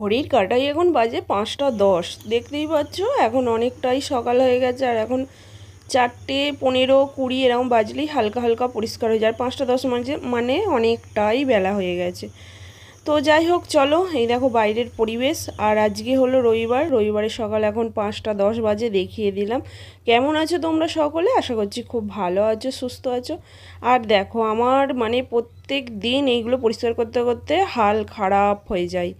ঘড়ির কাটাই এখন বাজে পাঁচটা দশ। দেখতেই পাচ্ছ, এখন অনেকটাই সকাল হয়ে গেছে আর এখন চারটে পনেরো কুড়ি এরকম বাজলেই হালকা হালকা পরিষ্কার হয়ে যায়। আর পাঁচটা দশ মানে মানে অনেকটাই বেলা হয়ে গেছে। তো যাই হোক, চলো। এই দেখো বাইরের পরিবেশ। আর আজকে হলো রবিবার। রবিবারের সকাল এখন পাঁচটা দশ বাজে, দেখিয়ে দিলাম। কেমন আছো তোমরা সকলে? আশা করছি খুব ভালো আছো, সুস্থ আছো। আর দেখো, আমার মানে প্রত্যেক দিন এইগুলো পরিষ্কার করতে করতে হাল খারাপ হয়ে যায়।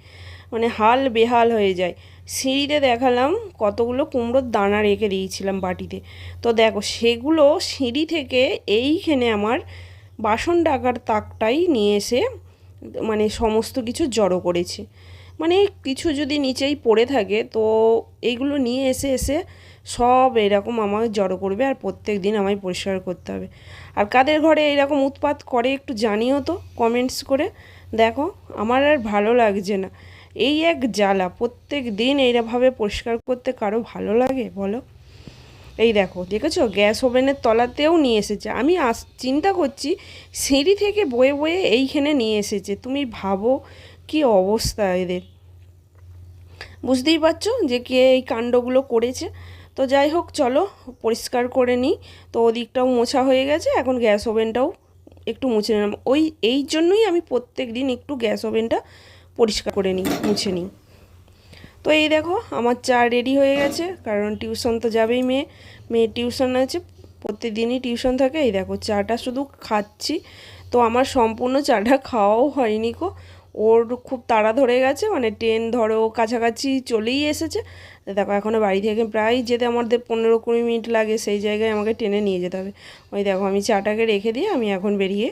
মানে হাল বেহাল হয়ে যায়। সিঁড়িতে দেখালাম, কতগুলো কুমড়োর দানা রেখে দিয়েছিলাম বাটিতে। তো দেখো, সেগুলো সিঁড়ি থেকে এইখানে আমার বাসন ডাকার তাকটাই নিয়ে এসে মানে সমস্ত কিছু জড়ো করেছি। মানে কিছু যদি নিচেই পড়ে থাকে, তো এইগুলো নিয়ে এসে এসে সব এরকম আমাকে জড়ো করবে আর প্রত্যেক দিন আমায় পরিষ্কার করতে হবে। আর কাদের ঘরে এরকম উৎপাত করে একটু জানিও তো কমেন্টস করে। দেখো, আমার আর ভালো লাগছে না। এই এক জ্বালা, প্রত্যেক দিন এইভাবে পরিষ্কার করতে কারও ভালো লাগে বলো? এই দেখো, দেখেছ? গ্যাস ওভেনের তলাতেও নিয়ে এসেছে। আমি আস, চিন্তা করছি, সিঁড়ি থেকে বয়ে বয়ে এইখানে নিয়ে এসেছে। তুমি ভাবো কি অবস্থা এদের। বুঝতেই পারছ যে কে এই কাণ্ডগুলো করেছে? তো যাই হোক, চলো, পরিষ্কার করে নিই। তো ওদিকটাও মোছা হয়ে গেছে, এখন গ্যাস ওভেনটাও একটু মুছে নিলাম। ওই, এই জন্যই আমি প্রত্যেক দিন একটু গ্যাস ওভেনটা পরিষ্কার করে নিই, মুছে নিই। তো এই দেখো, আমার চা রেডি হয়ে গেছে, কারণ টিউশন তো যাবেই মেয়ে। মেয়ে টিউশন আছে, প্রতিদিনই টিউশন থাকে। এই দেখো, চাটা শুধু খাচ্ছি। তো আমার সম্পূর্ণ চাটা খাওয়াও হয়নি কো ওর খুব তাড়া ধরে গেছে মানে ট্রেন ধরো কাছাকাছি চলেই এসেছে। দেখো এখনও বাড়ি থেকে প্রায় যেতে আমাদের পনেরো কুড়ি মিনিট লাগে, সেই জায়গায় আমাকে টেনে নিয়ে যেতে হবে। ওই দেখো, আমি চাটাকে রেখে দিয়ে আমি এখন বেরিয়ে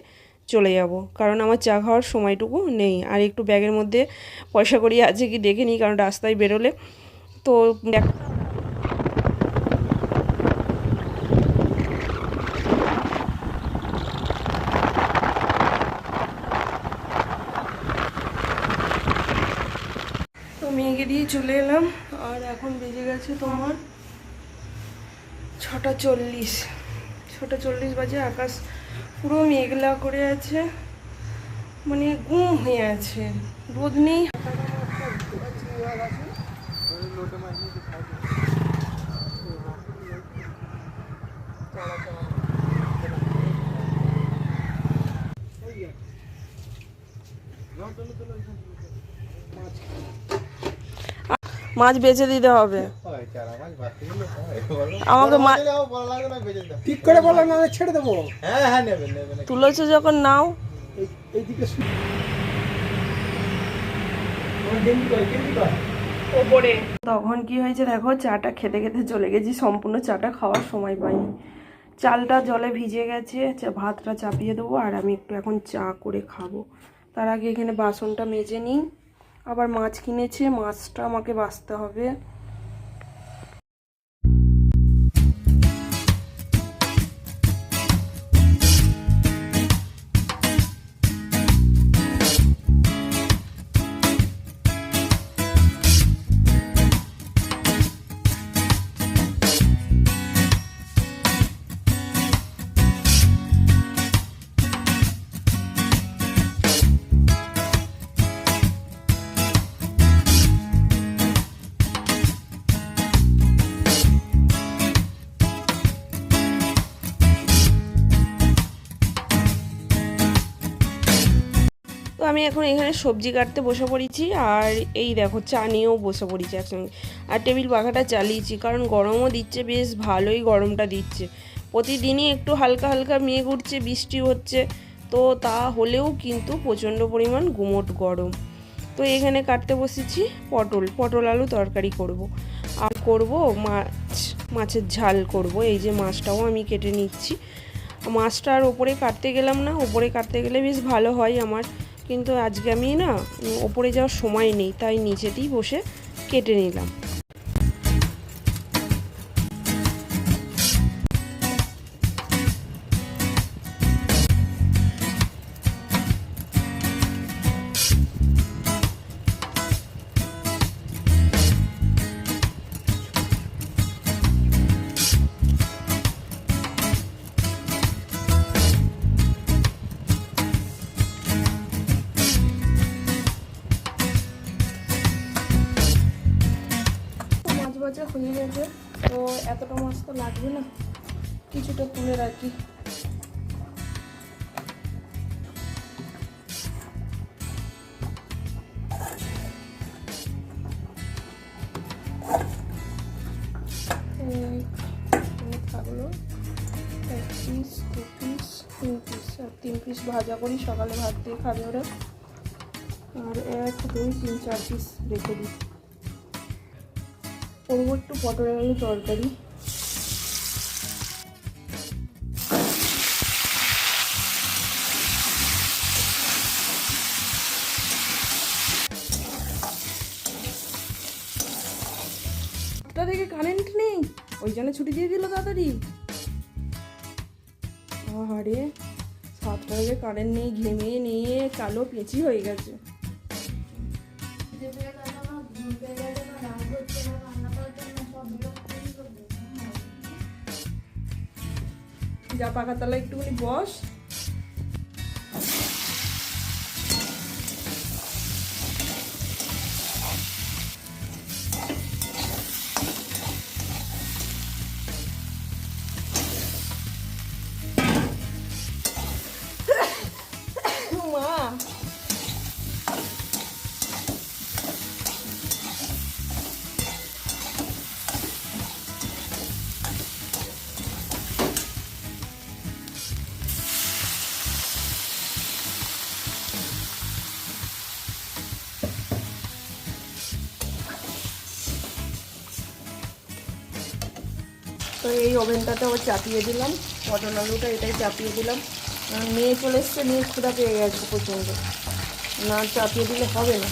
চলে যাব। কারণ আমার চা খাওয়ার সময়টুকু নেই। আর একটু ব্যাগের মধ্যে পয়সা করি আছে কি দেখে নিই, কারণ রাস্তায় বেরোলে তো মেয়েকে দিয়ে চলে এলাম। আর এখন বেজে গেছে তোমার ছটা চল্লিশ। ছটা চল্লিশ বাজে আকাশ। পুরো মেঘলা করে আছে। মানে গুম হয়ে আছে। রোদ নেই। মাছ বেচে দিতে হবে। আমাকে ঠিক করে বলো না ছেড়ে দেবো। হ্যাঁ হ্যাঁ নেবেন নেবেন তুলেছো যখন নাও এইদিকে তখন কি হয়েছে দেখো চাটা খেতে খেতে চলে গেছি সম্পূর্ণ চাটা খাওয়ার সময় পাইনি। চালটা জলে ভিজে গেছে চা- ভাতটা চাপিয়ে দেবো আর আমি একটু এখন চা করে খাব। তার আগে এখানে বাসনটা মেজে নিই। আবার মাছ কিনেছে মাছটা আমাকে বাছতে হবে। এখন এখানে সবজি কাটতে বসে পড়েছি আর এই দেখো, চা নিয়েও বসে পড়েছি একসঙ্গে। আর টেবিল পাখাটা চালিয়েছি, কারণ গরমও দিচ্ছে, বেশ ভালোই গরমটা দিচ্ছে। প্রতিদিনই একটু হালকা হালকা মেঘ উঠছে, বৃষ্টি হচ্ছে, তো তা হলেও কিন্তু প্রচণ্ড পরিমাণ গুমোট গরম। তো এখানে কাটতে বসেছি পটল পটল আলু তরকারি করব। আর করব মাছ, মাছের ঝাল করব, এই যে মাছটাও আমি কেটে নিচ্ছি। মাছটা আর ওপরে কাটতে গেলাম না, ওপরে কাটতে গেলে বেশ ভালো হয় আমার। কিন্তু আজকে আমি না ওপরে যাওয়ার সময় নেই তাই নিচেতেই বসে কেটে নিলাম। গেছে তো এতটা মাছ তো লাগবে না। কিছুটা তুলে রাখি। পিস পিস তিন পিস আর তিন পিস ভাজা করি, সকালে ভাত দিয়ে খাবে ওরা। আর এক, দুই, তিন, চার পিস রেখে দিই। করব একটু পটল আলু তরকারি। আটটা থেকে কারেন্ট নেই? ওই জন্য ছুটি দিয়ে দিল তাড়াতাড়ি। আরে সাতটা থেকে কারেন্ট নেই, ঘেমে নিয়ে কালো পেঁচি হয়ে গেছে। যা পাকা তলা একটুখানি বস। তো এই ওভেনটাতে আবার চাপিয়ে দিলাম। পটল আলুটা এটাই চাপিয়ে দিলাম। মেয়ে চলে এসছে, মেয়ে ক্ষুদা পেয়ে গেছে প্রচণ্ড না, চাপিয়ে দিলে হবে না।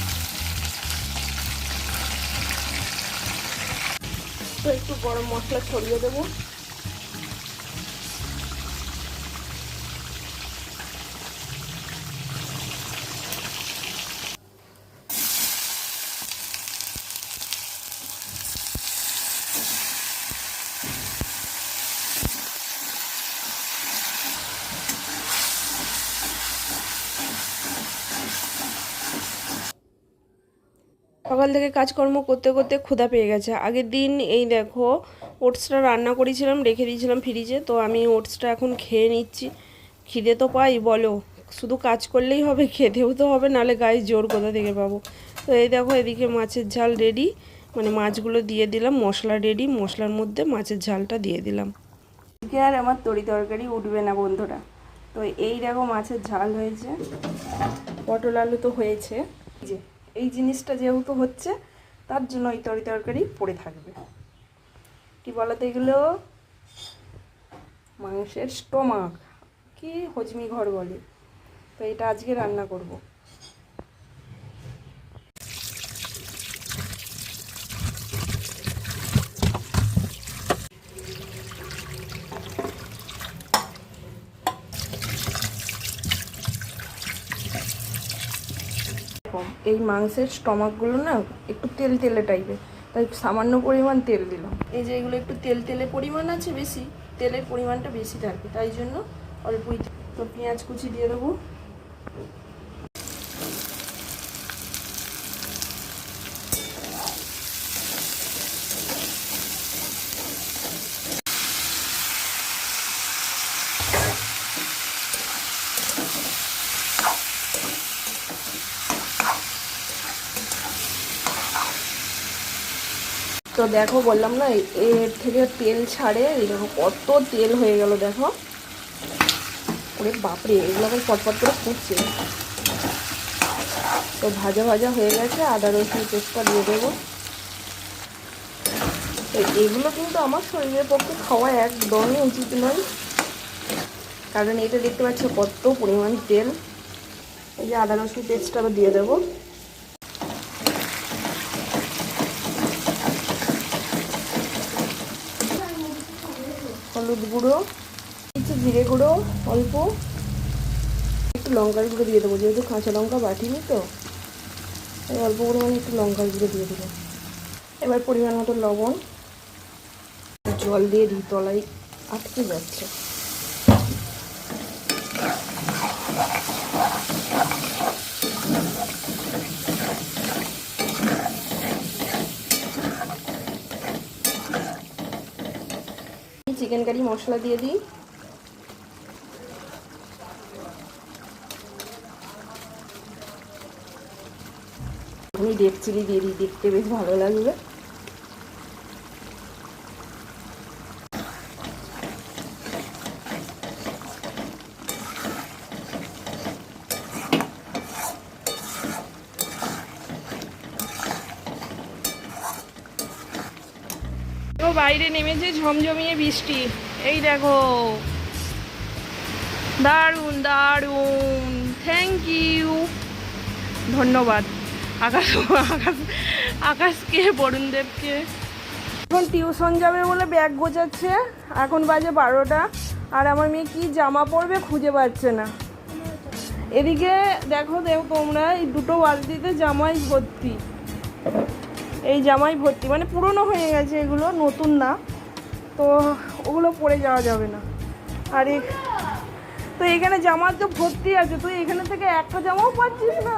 তো একটু গরম মশলা ছড়িয়ে দেবো। সকাল থেকে কাজকর্ম করতে করতে ক্ষুধা পেয়ে গেছে। আগের দিন এই দেখো ওটসটা রান্না করেছিলাম, রেখে দিয়েছিলাম ফ্রিজে, তো আমি ওটসটা এখন খেয়ে নিচ্ছি। খিদে তো পাই, বলো। শুধু কাজ করলেই হবে, খেতেও তো হবে নাহলে গায়ে জোর কোথা থেকে পাবো? তো এই দেখো এদিকে মাছের ঝাল রেডি মানে মাছগুলো দিয়ে দিলাম, মশলা রেডি মশলার মধ্যে মাছের ঝালটা দিয়ে দিলাম। আজকে আর আমার তরি তরকারি উঠবে না বন্ধুরা। তো এই দেখো মাছের ঝাল হয়েছে, পটল আলু তো হয়েছে। যে এই জিনিসটা যেহেতু হচ্ছে, তার জন্য এই তরি তরকারি পড়ে থাকবে। কি বলতো এগুলো? মাংসের স্টোমাক কি হজমি ঘর বলে। তো এটা আজকে রান্না করব এরকম এই মাংসের স্টমাকগুলো না একটু তেল তেলে টাইপের। তাই সামান্য পরিমাণ তেল দিলাম। এই যে এগুলো একটু তেল তেলে পরিমাণ আছে বেশি, তেলের পরিমাণটা বেশি থাকে, তাই জন্য অল্পই। তো পেঁয়াজ কুচি দিয়ে দেবো। দেখো, বললাম না এর থেকে তেল ছাড়ে দেখো কত তেল হয়ে গেল, দেখো। ওরে বাপরে, এগুলো এখন পটপট করে ফুটছে। তো ভাজা ভাজা হয়ে গেছে, আদা রসুন পেস্টটা দিয়ে দেবো। তো এগুলো কিন্তু আমার শরীরের পক্ষে খাওয়া একদমই উচিত নয়। কারণ এটা দেখতে পাচ্ছ কত পরিমাণ তেল। এই যে আদা রসুন পেস্টটা দিয়ে দেবো। হলুদ গুঁড়ো, কিছু জিরে গুঁড়ো, অল্প। একটু লঙ্কার গুঁড়ো দিয়ে দেবো, যেহেতু কাঁচা লঙ্কা বাটিনি তো। তাই অল্প পরিমাণে একটু লঙ্কার গুঁড়ো দিয়ে দেবো। এবার পরিমাণ মতো লবণ, জল দিয়ে দিই তলায় আটকে যাচ্ছে। চিকেন কারি মশলা দিয়ে দিই। আমি রেড চিলি দিয়ে দিই দেখতে বেশ ভালো লাগবে তো বাইরে নেমেছে ঝমঝমিয়ে বৃষ্টি। এই দেখো। দারুণ দারুণ। থ্যাংক ইউ ধন্যবাদ। আকাশ আকাশ, আকাশকে, বরুণদেবকে। এখন টিউশন যাবে বলে ব্যাগ গোছাচ্ছে। এখন বাজে বারোটা। আর আমার মেয়ে কি জামা পরবে খুঁজে পাচ্ছে না। এদিকে দেখো দেখো তোমরা, এই দুটো বালতিতে জামাই ভর্তি। এই জামাই ভর্তি মানে পুরনো হয়ে গেছে এগুলো, নতুন না। তো ওগুলো পরে যাওয়া যাবে না। আর তো এখানে জামার তো ভর্তি আছে, তুই এখানে থেকে একটা জামাও পাচ্ছিস না?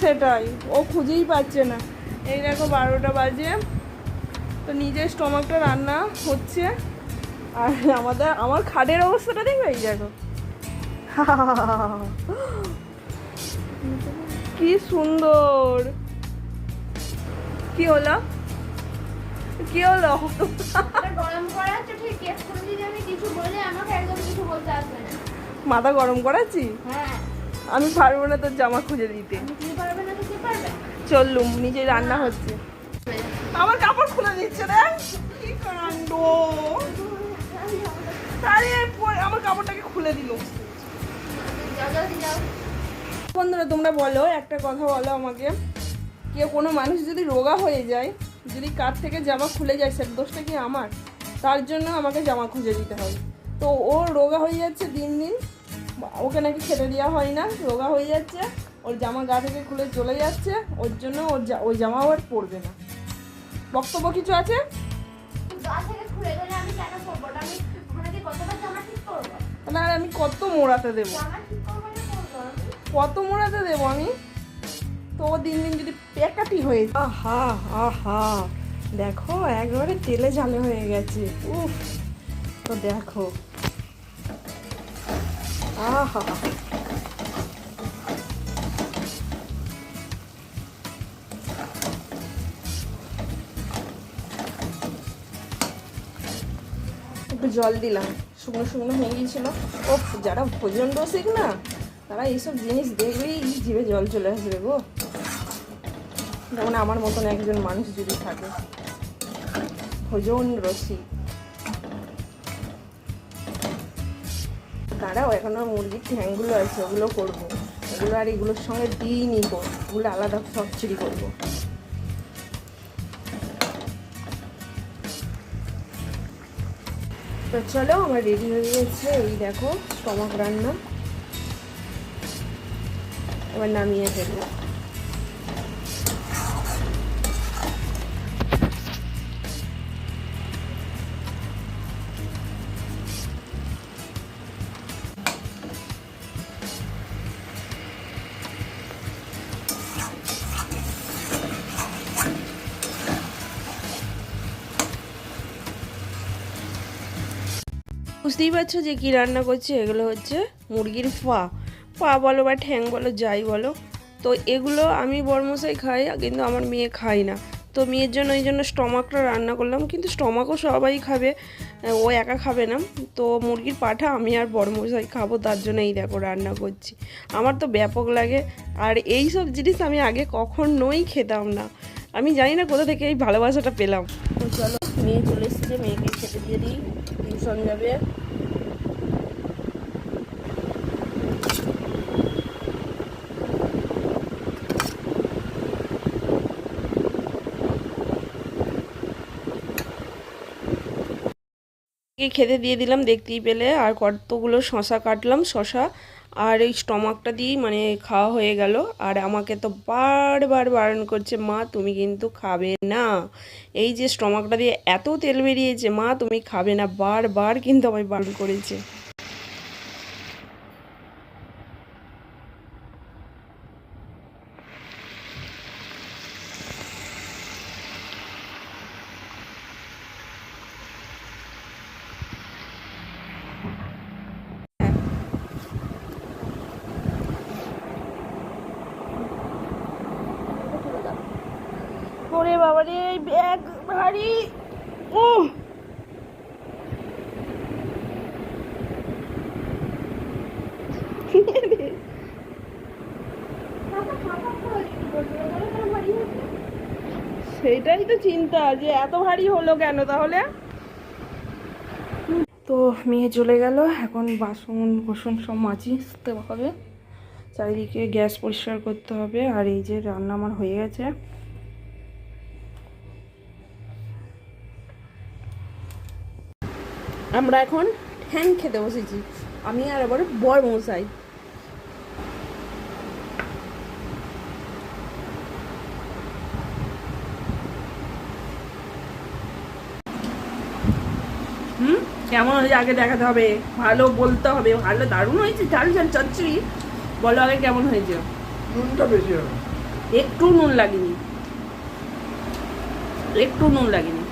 সেটাই, ও খুঁজেই পাচ্ছে না। এই দেখো বারোটা বাজে, তো নিজের স্টমাকটা রান্না হচ্ছে। আর আমাদের, আমার খাটের অবস্থাটা দেখবে? এই দেখো। কি সুন্দর! কি হলো? কি হলো? গরম করা ঠিক এখন যদি আমি কিছু বলি আমাকে একদম কিছু বলতে আসবে না। মাথা গরম করাচ্ছি হ্যাঁ। আমি পারব না তোর জামা খুঁজে দিতে। আমি পারবে না তো কি পারবে? চললুম নিজে রান্না হচ্ছে। আমার কাপড় খুলে দিচ্ছে রে। কি কাণ্ড? আমার কাপড়টাকে খুলে দিল। বন্ধুরা তোমরা বলো একটা কথা বলো আমাকে। কেউ কোনো মানুষ যদি রোগা হয়ে যায় যদি কার থেকে জামা খুলে যায় সেটা দোষটা কি আমার? তার জন্য আমাকে জামা খুঁজে দিতে হয়। তো ও রোগা হয়ে যাচ্ছে দিন দিন ওকে নাকি খেতে দেওয়া হয় না রোগা হয়ে যাচ্ছে ওর জামা গা থেকে খুলে চলে যাচ্ছে ওর জন্য ওর ওই জামা আর পরবে না। বক্তব্য কিছু আছে? তাহলে আর আমি কত মোড়াতে দেবো? কত মোড়াতে দেবো আমি? তো দিন দিন যদি প্যাকাটি হয়ে আহা আহা। দেখো একবারে তেলে ঝালে হয়ে গেছে। উফ। তো দেখো। আহা। একটু জল দিলাম। শুকনো শুকনো হয়ে গিয়েছিল। ও যারা ভোজন রসিক না তারা এইসব জিনিস দেখলেই জিভে জল চলে আসবে গো। যেমন আমার মতন একজন মানুষ যদি থাকে, ভোজন রসিক। দাঁড়াও, এখনও মুরগির ঠ্যাংগুলো আছে, ওগুলো করব। ওগুলো আর এগুলোর সঙ্গে দিই নিব ওগুলো আলাদা সব চিড়ি করব। তো চলো, আমার রেডি হয়ে গেছে, এই দেখো, স্টমাক রান্না। এবার নামিয়ে ফেলব। বুঝতেই পারছ যে কি রান্না করছি? এগুলো হচ্ছে মুরগির ফা। পা বলো বা ঠ্যাং বলো, যাই বলো। তো এগুলো আমি বরমশাই খাই, কিন্তু আমার মেয়ে খায় না। তো মেয়ের জন্য, এই জন্য স্টমাকটা রান্না করলাম, কিন্তু স্টমাকও সবাই খাবে, ও একা খাবে না। তো মুরগির পাঠা আমি আর বড়মশাই খাব, তার জন্য এই দেখো রান্না করছি। আমার তো ব্যাপক লাগে। আর এই সব জিনিস আমি আগে কখনোই খেতাম না। আমি জানি না কোথা থেকে এই ভালোবাসাটা পেলাম। তো চলো মেয়ে চলে এসেছে মেয়েকে খেতে দিয়ে দিই টিউশন যাবে। খেতে দিয়ে দিলাম দেখতেই পেলে। আর কতগুলো শশা কাটলাম শশা আর এই স্টমাকটা দিয়েই মানে খাওয়া হয়ে গেল। আর আমাকে তো বারবার বারণ করছে, মা, তুমি কিন্তু খাবে না। এই যে স্টমাকটা দিয়ে এত তেল বেরিয়েছে, মা, তুমি খাবে না। বারবার কিন্তু আমায় বারণ করেছে। এই ব্যাগ ভারী। ও সেটাই তো চিন্তা যে এত ভারী হলো কেন তাহলে? তো মেয়ে চলে গেল, এখন বাসন কোসন সব মাজিতে হবে। চারিদিকে গ্যাস পরিষ্কার করতে হবে, আর এই যে রান্না আমার হয়ে গেছে। আমরা এখন ঠ্যাং খেতে বসেছি। আমি আর আবার বর মশাই হুম? কেমন হয়েছে? আগে দেখাতে হবে। ভালো বলতে হবে। ভালো দারুণ হয়েছে। ঝাল ঝাল চচ্চড়ি। বলো আগে কেমন হয়েছে? নুনটা বেশি হবে। একটু নুন লাগেনি। একটু নুন লাগেনি।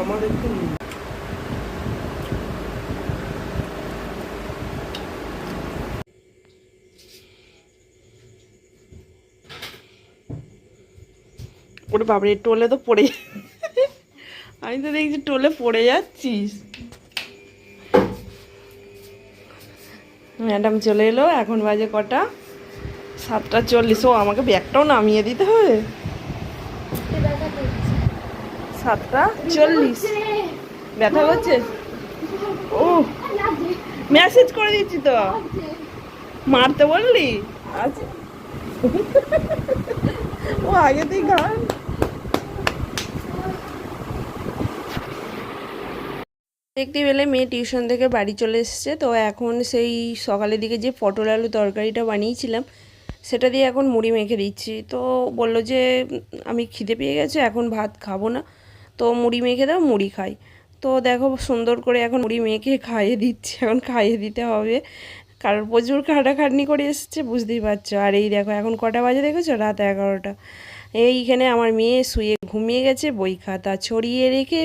আমার একটু নুন। ওরে বাবারে টোলে তো পড়ে আমি তো দেখছি টোলে পড়ে যাচ্ছিস। ম্যাডাম চলে এলো, এখন বাজে কটা? সাতটা চল্লিশ। ও, আমাকে ব্যাগটাও নামিয়ে দিতে হবে? সাতটা চল্লিশ। ব্যথা করছে ও মেসেজ করে দিচ্ছি তো। মারতে বললি? আচ্ছা। ও আগেতেই গান দেখতে পেলে মেয়ে টিউশন থেকে বাড়ি চলে এসেছে। তো এখন সেই সকালের দিকে যে পটল আলু তরকারিটা বানিয়েছিলাম, সেটা দিয়ে এখন মুড়ি মেখে দিচ্ছি। তো বলল যে, আমি খিদে পেয়ে গেছে, এখন ভাত খাব না। তো মুড়ি মেখে দাও, মুড়ি খাই। তো দেখো সুন্দর করে এখন মুড়ি মেখে খাইয়ে দিচ্ছি, এখন খাইয়ে দিতে হবে। কারণ প্রচুর খাটাখাটনি করে এসছে, বুঝতেই পারছ। আর এই দেখো, এখন কটা বাজে দেখেছ? রাত এগারোটা। এইখানে আমার মেয়ে শুয়ে ঘুমিয়ে গেছে, বই খাতা ছড়িয়ে রেখে,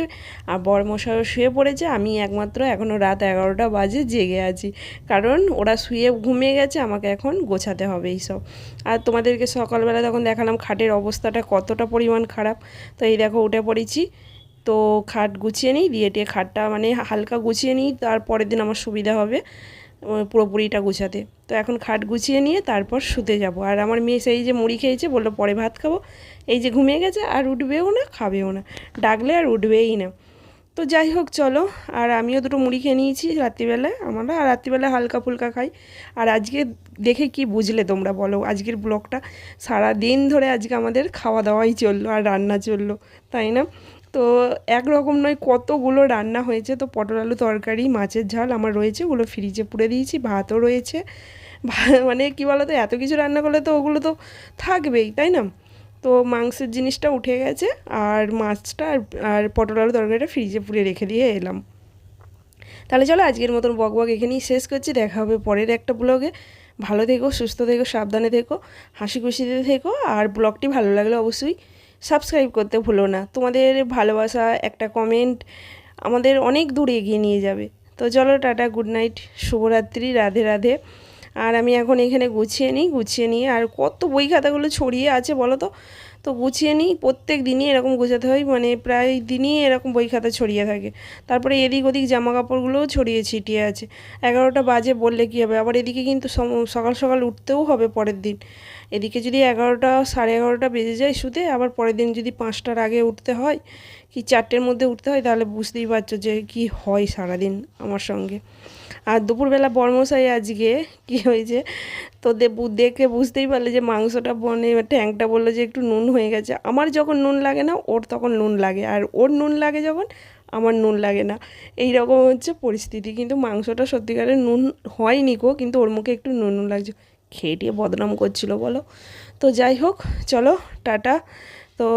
আর বরমশাইও শুয়ে পড়েছে। আমি একমাত্র এখনও রাত এগারোটা বাজে, জেগে আছি। কারণ ওরা শুয়ে ঘুমিয়ে গেছে, আমাকে এখন গোছাতে হবে এইসব। আর তোমাদেরকে সকালবেলা তখন দেখালাম খাটের অবস্থাটা কতটা পরিমাণ খারাপ। তো এই দেখো, উঠে পড়েছি। তো খাট গুছিয়ে নিই, দিয়ে খাটটা মানে হালকা গুছিয়ে নিই তার পরের দিন আমার সুবিধা হবে। পুরোপুরিটা গুছাতে। তো এখন খাট গুছিয়ে নিয়ে তারপর শুতে যাব। আর আমার মেয়ে সেই যে মুড়ি খেয়েছে, বলল পরে ভাত খাব। এই যে ঘুমিয়ে গেছে, আর উঠবেও না, খাবেও না। ডাকলে আর উঠবেই না। তো যাই হোক, চলো। আর আমিও দুটো মুড়ি খেয়ে নিয়েছি রাত্রিবেলায়। আমরা আর রাত্রিবেলায় হালকা ফুলকা খাই। আর আজকে দেখে কি বুঝলে তোমরা বলো? আজকের ব্লগটা সারা দিন ধরে আজকে আমাদের খাওয়া দাওয়াই চলল, আর রান্না চলল, তাই না? তো একরকম নয়, কতগুলো রান্না হয়েছে। তো পটল আলু তরকারি, মাছের ঝাল আমার রয়েছে, ওগুলো ফ্রিজে পুড়ে দিয়েছি, ভাতও রয়েছে। মানে কী বলো তো এত কিছু রান্না করলে তো ওগুলো তো থাকবেই, তাই না? তো মাংসের জিনিসটা উঠে গেছে, আর মাছটা আর আর পটল আলু তরকারিটা ফ্রিজে পুড়ে রেখে দিয়ে এলাম। তাহলে চলো আজকের মতন বক বক এখানেই শেষ করছি, দেখা হবে পরের একটা ব্লগে ভালো থেকো, সুস্থ থেকো, সাবধানে থেকো, হাসি খুশিতে থেকো, আর ব্লগটি ভালো লাগলে অবশ্যই সাবস্ক্রাইব করতে ভুলো না। তোমাদের ভালোবাসা, একটা কমেন্ট আমাদের অনেক দূর এগিয়ে নিয়ে যাবে। তো চলো টাটা গুড নাইট শুভরাত্রি, রাধে রাধে। আর আমি এখন এখানে গুছিয়ে নিই, গুছিয়ে নিয়ে আর কত বই খাতাগুলো ছড়িয়ে আছে বলো তো? তো গুছিয়ে নিই, প্রত্যেক দিনই এরকম গোছাতে হয় মানে প্রায় দিনই এরকম বই খাতা ছড়িয়ে থাকে। তারপরে এদিক ওদিক জামা কাপড়গুলোও ছড়িয়ে ছিটিয়ে আছে। এগারোটা বাজে বললে কী হবে? আবার এদিকে কিন্তু সকাল সকাল উঠতেও হবে পরের দিন। এদিকে যদি এগারোটা, সাড়ে এগারোটা বেজে যায় শুতে, আবার পরের দিন যদি পাঁচটার আগে উঠতে হয়, কি চারটের মধ্যে উঠতে হয়, তাহলে বুঝতেই পারছ যে কি হয় সারাদিন আমার সঙ্গে। আর দুপুরবেলা বর্মশাই আজকে, কি হয়েছে? তো দেখে বুঝতেই পারলে যে মাংসটা বনে ট্যাংটা বলল যে একটু নুন হয়ে গেছে। আমার যখন নুন লাগে না, ওর তখন নুন লাগে। আর ওর নুন লাগে যখন, আমার নুন লাগে না। এই রকম হচ্ছে পরিস্থিতি। কিন্তু মাংসটা সত্যিকারের নুন হয়নি গো, কিন্তু ওর মুখে একটু নুন লাগছে। খেয়ে টিয়ে বদনাম করছিল বলো। তো যাই হোক, চলো, টাটা। তো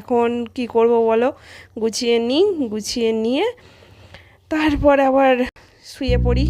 এখন কি করব বলো? গুছিয়ে নিই, গুছিয়ে নিয়ে তারপর আবার শুয়ে পড়ি।